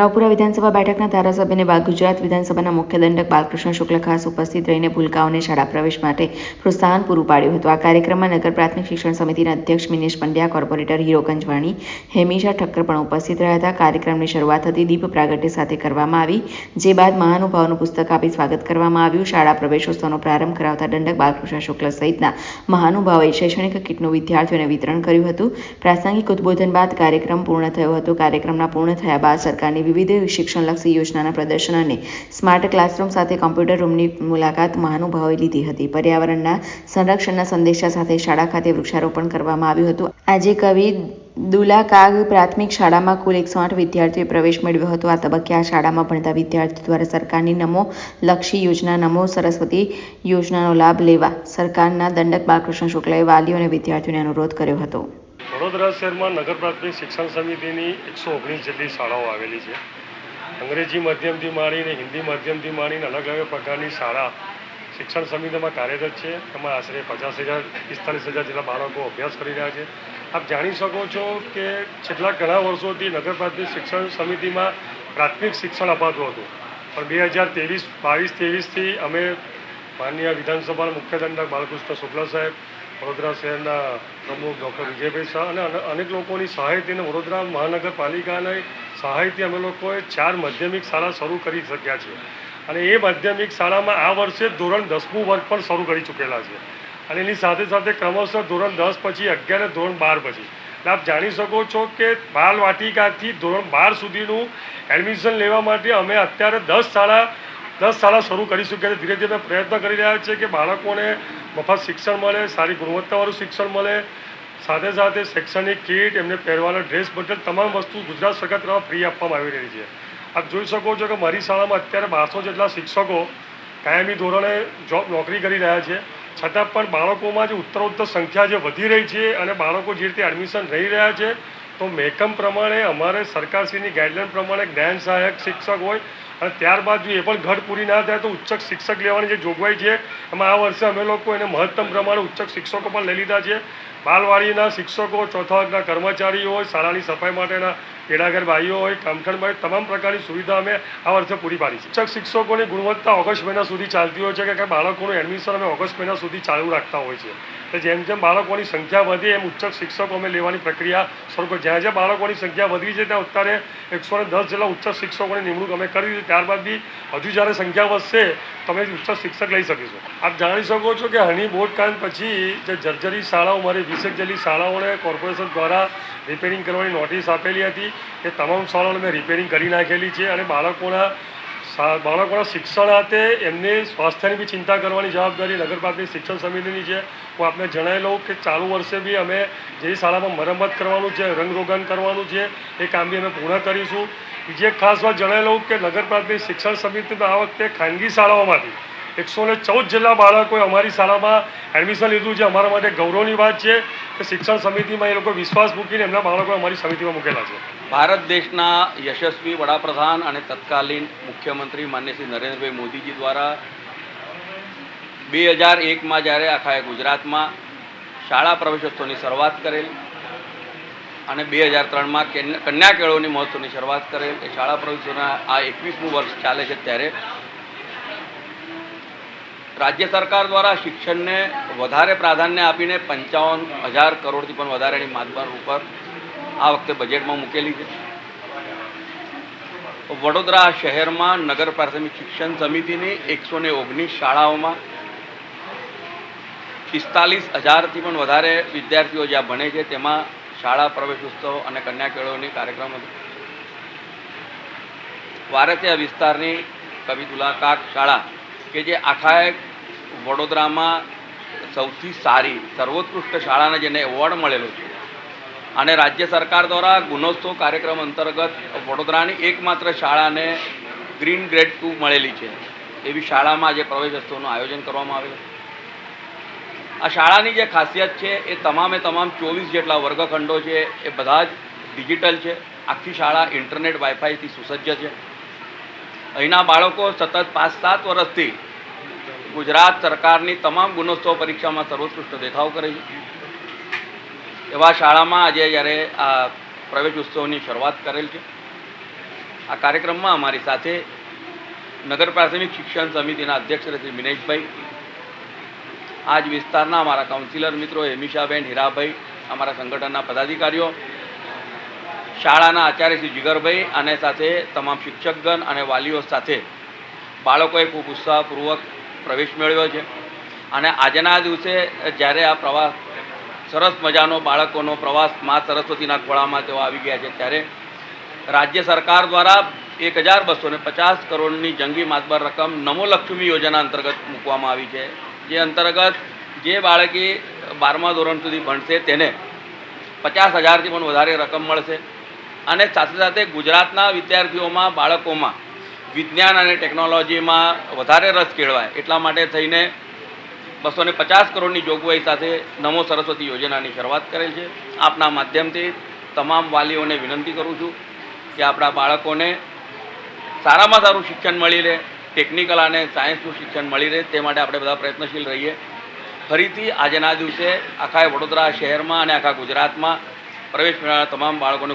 રાવપુરા વિધાનસભા બેઠકના ધારાસભ્યને બાદ ગુજરાત વિધાનસભાના મુખ્ય દંડક બાલકૃષ્ણ શુક્લ ખાસ ઉપસ્થિત રહીને ભૂલકાઓને શાળા પ્રવેશ માટે પ્રોત્સાહન પૂરું પાડ્યું હતું. આ કાર્યક્રમમાં નગર પ્રાથમિક શિક્ષણ સમિતિના અધ્યક્ષ મિનેશ પંડ્યા, કોર્પોરેટર હીરો ગંજવાણી હેમિશા ઠક્કર પણ ઉપસ્થિત રહ્યા હતા. કાર્યક્રમની શરૂઆત હતી દીપ પ્રાગટ્ય સાથે કરવામાં આવી, જે બાદ મહાનુભાવનું પુસ્તક આપી સ્વાગત કરવામાં આવ્યું. શાળા પ્રવેશોત્સવનો પ્રારંભ કરાવતા દંડક બાલકૃષ્ણ શુક્લ સહિતના મહાનુભાવોએ શૈક્ષણિક કીટનું વિદ્યાર્થીઓને વિતરણ કર્યું હતું. પ્રાસંગિક ઉદબોધન બાદ કાર્યક્રમ પૂર્ણ થયો હતો. કાર્યક્રમના પૂર્ણ થયા બાદ સરકારની વિવિધ શિક્ષણલક્ષી યોજનાના પ્રદર્શન અને સ્માર્ટ ક્લાસરૂમ સાથે કોમ્પ્યુટર રૂમની મુલાકાત મહાનુભાવોએ લીધી હતી. પર્યાવરણના સંરક્ષણના સંદેશા સાથે શાળા ખાતે વૃક્ષારોપણ કરવામાં આવ્યું હતું. આજે કવિ દુલા કાગ પ્રાથમિક શાળામાં કુલ એકસો આઠ વિદ્યાર્થીઓએ પ્રવેશ મેળવ્યો હતો. આ તબક્કે આ શાળામાં ભણતા વિદ્યાર્થીઓ દ્વારા સરકારની નમો લક્ષી યોજના, નમો સરસ્વતી યોજનાનો લાભ લેવા સરકારના દંડક બાલકૃષ્ણ શુક્લાએ વાલીઓ અને વિદ્યાર્થીઓને અનુરોધ કર્યો હતો. વડોદરા શહેરમાં નગર પ્રાથમિક શિક્ષણ સમિતિની એકસો ઓગણીસ જેટલી શાળાઓ આવેલી છે. અંગ્રેજી માધ્યમથી માંડીને હિન્દી માધ્યમથી માંડીને અલગ અલગ પ્રકારની શાળા શિક્ષણ સમિતિમાં કાર્યરત છે. એમાં આશરે પચાસ હજાર, પિસ્તાલીસ હજાર જેટલા બાળકો અભ્યાસ કરી રહ્યા છે. આપ જાણી શકો છો કે છેલ્લા ઘણા વર્ષોથી નગર પ્રાથમિક શિક્ષણ સમિતિમાં પ્રાથમિક શિક્ષણ અપાતું હતું. પણ બે હજાર ત્રેવીસ, બાવીસ, ત્રેવીસથી અમે માનનીય વિધાનસભાના મુખ્ય દંડક બાલકૃષ્ણ શુક્લા સાહેબ વડોદરા શહેરના પ્રમુખ ડૉક્ટર વિજયભાઈ શાહ અને અને- અનેક લોકોની સહાયથી અને વડોદરા મહાનગરપાલિકાની સહાયથી અમે લોકોએ ચાર માધ્યમિક શાળા શરૂ કરી શક્યા છે. અને એ માધ્યમિક શાળામાં આ વર્ષે ધોરણ દસમું વર્ગ પણ શરૂ કરી ચૂકેલા છે. અને એની સાથે સાથે ક્રમશઃ ધોરણ દસ પછી અગિયાર અને ધોરણ બાર પછી. એટલે આપ જાણી શકો છો કે બાલ વાટિકાથી ધોરણ બાર સુધીનું એડમિશન લેવા માટે અમે અત્યારે દસ શાળા દસ શાળા શરૂ કરી ત્યારે ધીરે ધીરે પ્રયત્ન કરી રહ્યા છીએ કે બાળકોને મફત શિક્ષણ મળે, સારી ગુણવત્તાવાળું શિક્ષણ મળે. સાથે સાથે શૈક્ષણિક કીટ, એમને પહેરવાના ડ્રેસ બદલ તમામ વસ્તુ ગુજરાત સરકાર તરફ ફ્રી આપવામાં આવી રહી છે. આપ જોઈ શકો છો કે મારી શાળામાં અત્યારે બારસો જેટલા શિક્ષકો કાયમી ધોરણે જોબ નોકરી કરી રહ્યા છે. છતાં પણ બાળકોમાં જે ઉત્તરોત્તર સંખ્યા જે વધી રહી છે અને બાળકો જે રીતે એડમિશન રહી રહ્યા છે, તો મહેકમ પ્રમાણે, અમારે સરકારશ્રીની ગાઈડલાઈન પ્રમાણે જ્ઞાન સહાયક શિક્ષક હોય અને ત્યારબાદ જો એ પણ ઘટ પૂરી ના થાય તો ઉચ્ચક શિક્ષક લેવાની જે જોગવાઈ છે, એમાં આ વર્ષે અમે લોકો એને મહત્તમ પ્રમાણે ઉચ્ચક શિક્ષકો પણ લઈ લીધા છે. બાલવાડીના શિક્ષકો, ચોથા વર્ગના કર્મચારીઓ હોય, શાળાની સફાઈ માટેના તેડાગર ભાઈઓ હોય, કામઠણ ભાઈ તમામ પ્રકારની સુવિધા અમે આ વર્ષે પૂરી પાડી છે. શિક્ષક શિક્ષકોની ગુણવત્તા ઓગસ્ટ મહિના સુધી ચાલતી હોય છે કે બાળકોનું એડમિશન અમે ઓગસ્ટ મહિના સુધી ચાલુ રાખતા હોય છે. એટલે જેમ જેમ બાળકોની સંખ્યા વધે એમ ઉચ્ચક શિક્ષકો અમે લેવાની પ્રક્રિયા શરૂ કરી. જ્યાં જ્યાં બાળકોની સંખ્યા વધી છે, ત્યાં અત્યારે એકસો દસ જેટલા ઉચ્ચ શિક્ષકોની નિમણૂક અમે કરી છે ત્યારબાદ બી હજુ જ્યારે સંખ્યા વધશે, તમે ઉચ્ચ શિક્ષક લઈ શકીશું. આપ જાણી શકો છો કે હની બોટકાંડ પછી જે જર્જરી શાળાઓ મારી વીસેક જેટલી શાળાઓને કોર્પોરેશન દ્વારા રિપેરિંગ કરવાની નોટિસ આપેલી હતી, એ તમામ શાળાઓને મેં રિપેરિંગ કરી નાખેલી છે અને બાળકોના બાળકોના શિક્ષણ હાથે એમને સ્વાસ્થ્યની બી ચિંતા કરવાની જવાબદારી નગરપાલિકા શિક્ષણ સમિતિની છે. હું આપને જણાવી લઉં કે ચાલુ વર્ષે બી અમે જે શાળામાં મરમ્મત કરવાનું છે રંગરોગન કરવાનું છે, એ કામ બી અમે પૂર્ણ કરીશું. બીજી એક ખાસ વાત જણાવી લઉં કે નગરપાલિકા શિક્ષણ સમિતિમાં આ વખતે ખાનગી શાળાઓમાંથી એકસો ને ચૌદ જેટલા બાળકોએ અમારી શાળામાં એડમિશન લીધું છે. અમારા માટે ગૌરવની વાત છે કે શિક્ષણ સમિતિમાં એ લોકો વિશ્વાસ મૂકીને એમના બાળકો અમારી સમિતિમાં મૂકેલા છે. ભારત દેશના યશસ્વી વડાપ્રધાન અને તત્કાલીન મુખ્યમંત્રી માન્ય શ્રી નરેન્દ્રભાઈ મોદીજી દ્વારા બે હજાર એકમાં જ્યારે આખા ગુજરાતમાં શાળા પ્રવેશોત્સવની શરૂઆત કરેલ અને બે હજાર ત્રણમાં કન્યા કેળવણી મહોત્સવની શરૂઆત કરેલ, એ શાળા પ્રવેશોના આ એકવીસમું વર્ષ ચાલે છે ત્યારે રાજ્ય સરકાર દ્વારા શિક્ષણને વધારે પ્રાધાન્ય આપીને પંચાવન હજાર કરોડથી પણ વધારેની માતબાર ઉપર આ વખતે બજેટમાં મૂકેલી છે. વડોદરા શહેરમાં નગર પ્રાથમિક શિક્ષણ સમિતિની એકસો ને ઓગણીસ શાળાઓમાં પિસ્તાલીસ હજારથી પણ વધારે વિદ્યાર્થીઓ જ્યાં ભણે છે, તેમાં શાળા પ્રવેશ ઉત્સવ અને કન્યા કેળવણી કાર્યક્રમ હતો. વારસિયા વિસ્તારની કવિતુલા કાક શાળા, કે જે આખા વડોદરામાં સૌથી સારી, સર્વોત્કૃષ્ટ શાળાને જેને એવોર્ડ મળેલો છે. અને રાજ્ય સરકાર દ્વારા ગુણોત્સવ કાર્યક્રમ અંતર્ગત વડોદરાની એકમાત્ર શાળાને ગ્રીન ગ્રેડ ટુ મળેલી છે. એવી શાળામાં આજે પ્રવેશોત્સવનું આયોજન કરવામાં આવેલું. આ શાળાની જે ખાસિયત છે, એ તમામે તમામ ચોવીસ જેટલા વર્ગખંડો છે, એ બધા જ ડિજિટલ છે. આખી શાળા ઇન્ટરનેટ વાઈફાઈથી સુસજ્જ છે. અહીંના બાળકો સતત પાંચ સાત વર્ષથી ગુજરાત સરકારની તમામ ગુણોત્સવ પરીક્ષામાં સર્વોત્કૃષ્ટ દેખાવ કરે છે. એવા શાળામાં આજે જ્યારે આ પ્રવેશ ઉત્સવની શરૂઆત કરેલ છે, આ કાર્યક્રમમાં અમારી સાથે નગર પ્રાથમિક શિક્ષણ સમિતિના અધ્યક્ષ શ્રી મિનેશભાઈ, આજ વિસ્તારના અમારા કાઉન્સિલર મિત્રો હેમિશાબેન હીરાભાઈ, અમારા સંગઠનના પદાધિકારીઓ, શાળાના આચાર્ય શ્રી જીગરભાઈ અને સાથે તમામ શિક્ષકગણ અને વાલીઓ સાથે બાળકોએ ખૂબ ઉત્સાહપૂર્વક પ્રવેશ મેળવ્યો છે. અને આજના દિવસે જ્યારે આ પ્રવાસ સરસ મજાનો બાળકોનો પ્રવાસ મા સરસ્વતીના ખોળામાં તેઓ આવી ગયા છે. ત્યારે રાજ્ય સરકાર દ્વારા એક હજાર બસો પચાસ કરોડની જંગી માતબર રકમ નમો લક્ષ્મી યોજના અંતર્ગત મૂકવામાં આવી છે. જે અંતર્ગત જે બાળકી બારમા ધોરણ સુધી ભણશે તેને પચાસ હજારથી પણ વધારે રકમ મળશે. અને સાથે સાથે ગુજરાતના વિદ્યાર્થીઓમાં, બાળકોમાં વિજ્ઞાન અને ટેકનોલોજીમાં વધારે રસ કેળવાય એટલા માટે થઈને બસો ને પચાસ કરોડની જોગવાઈ સાથે નમો સરસ્વતી યોજનાની શરૂઆત કરેલ છે. આપના માધ્યમથી તમામ વાલીઓને વિનંતી કરું છું કે આપણા બાળકોને સારામાં સારું શિક્ષણ મળી રહે ટેકનિકલ અને સાયન્સનું શિક્ષણ મળી રહે, તે માટે આપણે બધા પ્રયત્નશીલ રહીએ. ફરીથી આજના દિવસે આખા વડોદરા શહેરમાં અને આખા ગુજરાતમાં પ્રવેશ મેળવનાર તમામ બાળકોને